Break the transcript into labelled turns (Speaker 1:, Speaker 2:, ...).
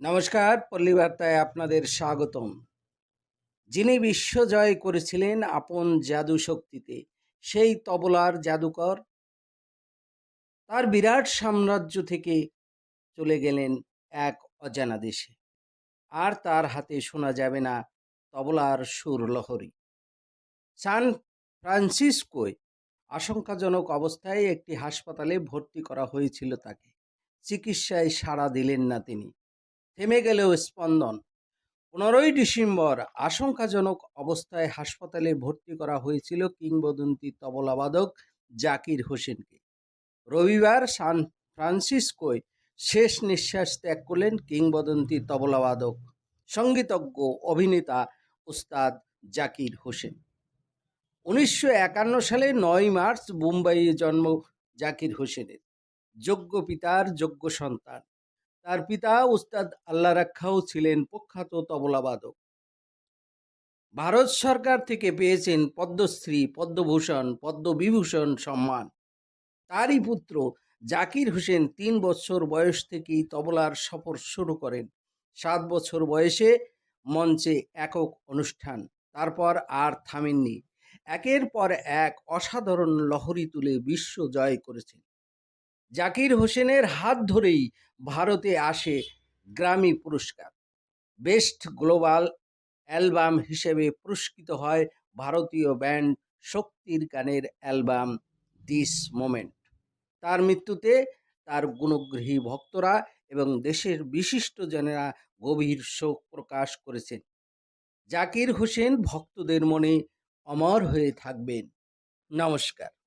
Speaker 1: নমস্কার, পল্লীবার্তায় আপনাদের স্বাগতম। যিনি বিশ্ব জয় করেছিলেন আপন জাদু শক্তিতে, সেই তবলার জাদুকর। তার বিরাট সাম্রাজ্য থেকে চলে গেলেন এক অজানা দেশে। আর তার হাতে শোনা যাবে না তবলার সুর লহরী। সান ফ্রান্সিসকোয় আশঙ্কাজনক অবস্থায় একটি হাসপাতালে ভর্তি করা হয়েছিল তাকে। চিকিৎসায় সাড়া দিলেন না তিনি। থেমে গেলেও স্পন্দন। পনেরোই ডিসেম্বর আশঙ্কাজনক অবস্থায় হাসপাতালে ভর্তি করা হয়েছিল কিংবদন্তি তবলাবাদক জাকির হোসেনকে। রবিবার সান ফ্রান্সিসকোয় শেষ নিঃশ্বাস ত্যাগ করলেন কিংবদন্তি তবলাবাদক সঙ্গীতজ্ঞ অভিনেতা উস্তাদ জাকির হোসেন। উনিশশো একান্ন সালে নয় মার্চ মুম্বাইয়ে জন্ম জাকির হোসেনের। যোগ্য পিতার যোগ্য সন্তান। তার পিতা উস্তাদ আল্লাহ রাখাও ছিলেন প্রখ্যাত তবলাবাদক। ভারত সরকার থেকে পেয়েছেন পদ্মশ্রী, পদ্মভূষণ, পদ্মবিভূষণ সম্মান। তারই পুত্র জাকির হোসেন তিন বছর বয়স থেকেই তবলার সফর শুরু করেন। সাত বছর বয়সে মঞ্চে একক অনুষ্ঠান, তারপর আর থামেননি। একের পর এক অসাধারণ লহরী তুলে বিশ্ব জয় করেছেন। জাকির হোসেনের হাত ধরেই ভারতে আসে গ্রামী পুরস্কার। বেস্ট গ্লোবাল অ্যালবাম হিসেবে পুরস্কৃত হয় ভারতীয় ব্যান্ড শক্তির গানের অ্যালবাম দিস মোমেন্ট। তার মৃত্যুতে তার গুণগ্রহী ভক্তরা এবং দেশের বিশিষ্ট বিশিষ্টজনেরা গভীর শোক প্রকাশ করেছেন। জাকির হোসেন ভক্তদের মনে অমর হয়ে থাকবেন। নমস্কার।